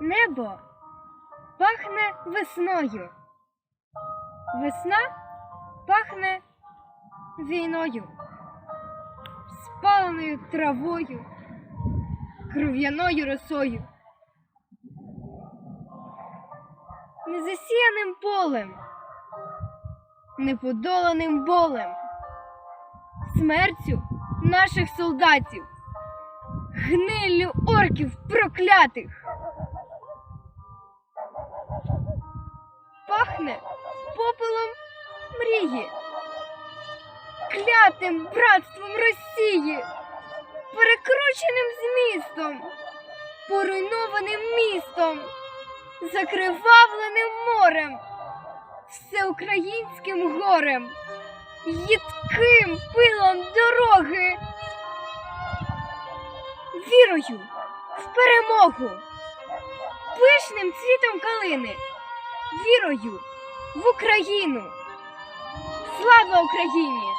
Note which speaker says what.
Speaker 1: Небо пахне весною. Весна пахне війною, спаленою травою, кров'яною росою, незасіяним полем, неподоланим болем, смертю наших солдатів, гниллю орків проклятих. Пахне попелом мрії, клятим братством Росії, перекрученим змістом, поруйнованим містом, закривавленим морем, всеукраїнським горем, їдким пилом дороги, вірою в перемогу, пишним цвітом калини, вірою в Україну. Слава Україні!